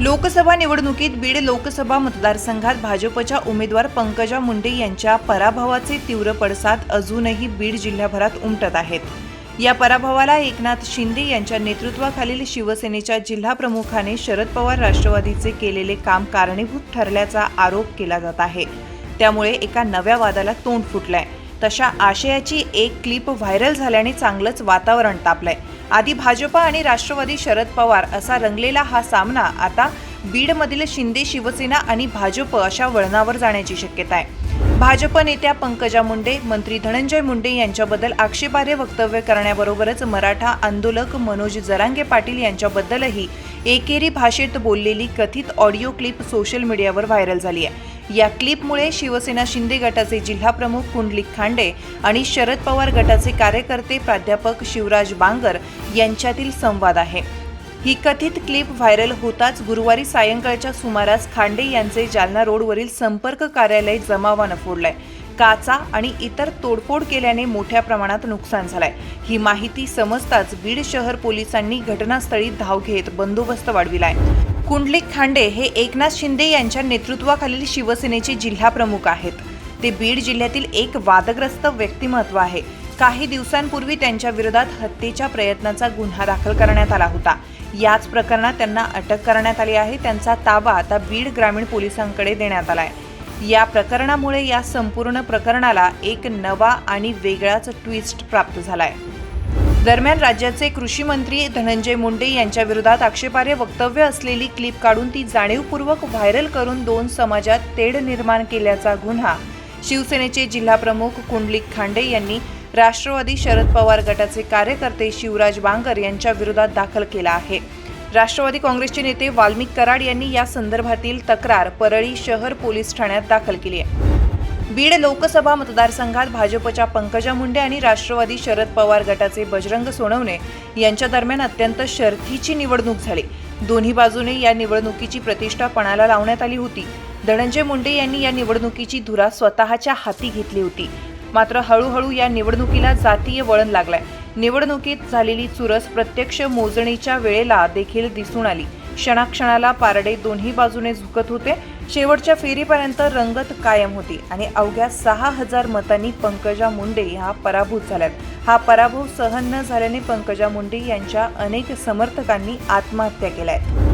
लोकसभा निवडणुकीत बीड लोकसभा मतदारसंघात भाजपच्या उमेदवार पंकजा मुंडे यांच्या पराभवाचे तीव्र पडसाद अजूनही बीड जिल्ह्याभरात उमटत आहेत. या पराभवाला एकनाथ शिंदे यांच्या नेतृत्वाखालील शिवसेनेच्या जिल्हाप्रमुखाने शरद पवार राष्ट्रवादीचे केलेले काम कारणीभूत ठरल्याचा आरोप केला जात आहे. त्यामुळे एका नव्या वादाला तोंड फुटलंय. तशा आशयाची एक क्लिप व्हायरल झाल्याने चांगलंच वातावरण तापलंय. आधी भाजपा आणि राष्ट्रवादी शरद पवार असा रंगलेला हा सामना आता बीडमधील शिंदे शिवसेना आणि भाजप अशा वळणावर जाण्याची शक्यता आहे. भाजप नेत्या पंकजा मुंडे मंत्री धनंजय मुंडे यांच्याबद्दल आक्षेपार्ह वक्तव्य करण्याबरोबरच मराठा आंदोलक मनोज जरांगे पाटील यांच्याबद्दलही एकेरी भाषेत बोललेली कथित ऑडिओ क्लिप सोशल मीडियावर व्हायरल झाली आहे. या क्लिपमुळे शिवसेना शिंदे गटाचे जिल्हाप्रमुख कुंडलिक खांडे आणि शरद पवार गटाचे कार्यकर्ते प्राध्यापक शिवराज बांगर यांच्यातील संवाद आहे. ही कथित क्लिप व्हायरल होताच गुरुवारी सायंकाळच्या सुमारास खांडे यांचे जालना रोडवरील संपर्क कार्यालय जमावानं फोडलंय. काचा आणि इतर तोडफोड केल्याने मोठ्या प्रमाणात नुकसान झालंय. ही माहिती समजताच बीड शहर पोलिसांनी घटनास्थळी धाव घेत बंदोबस्त वाढविलाय. कुंडलिक खांडे हे एकनाथ शिंदे यांच्या नेतृत्वाखालील शिवसेनेचे जिल्हाप्रमुख आहेत. ते बीड जिल्ह्यातील एक वादग्रस्त व्यक्तिमत्व आहे. काही दिवसांपूर्वी त्यांच्या विरोधात हत्येच्या प्रयत्नाचा गुन्हा दाखल करण्यात आला होता. याच प्रकरणात त्यांना अटक करण्यात आली आहे. त्यांचा ताबा आता बीड ग्रामीण पोलिसांकडे देण्यात आला आहे या प्रकरणामुळे या संपूर्ण प्रकरणाला एक नवा आणि वेगळाच ट्विस्ट प्राप्त झाला आहे दरम्यान राज्याचे कृषी मंत्री धनंजय मुंडे यांच्या विरोधात आक्षेपार्ह वक्तव्य असलेली क्लिप काढून ती जाणीवपूर्वक व्हायरल करून दोन समाजात तेढ निर्माण केल्याचा गुन्हा. शिवसेनेचे जिल्हाप्रमुख कुंडलिक खांडे यांनी राष्ट्रवादी शरद पवार गटाचे कार्यकर्ते शिवराज बांगर यांच्या विरोधात दाखल केला आहे. राष्ट्रवादी काँग्रेसचे नेते वाल्मिक कराड यांनी या संदर्भातील तक्रार परळी शहर पोलीस ठाण्यात दाखल केली आहे. बीड लोकसभा मतदारसंघात भाजपच्या पंकजा मुंडे आणि राष्ट्रवादी शरद पवार गटाचे बजरंग सोनवणे यांच्या दरम्यान अत्यंत शर्थीची निवडणूक झाली. दोन्ही बाजूने या निवडणुकीची प्रतिष्ठा पणाला लावण्यात आली होती. धनंजय मुंडे यांनी या निवडणुकीची धुरा स्वतःच्या हाती घेतली होती. मात्र हळूहळू या निवडणुकीला जातीय वळण लागलाय. निवडणुकीत झालेली चुरस प्रत्यक्ष मोजणीच्या वेळेला देखील दिसून आली. क्षणाक्षणाला पारडे दोन्ही बाजूने झुकत होते. शेवटच्या फेरीपर्यंत रंगत कायम होती आणि अवघ्या सहा हजार मतांनी पंकजा मुंडे ह्या पराभूत झाल्यात. हा पराभव सहन न झाल्याने पंकजा मुंडे यांच्या अनेक समर्थकांनी आत्महत्या केल्या आहेत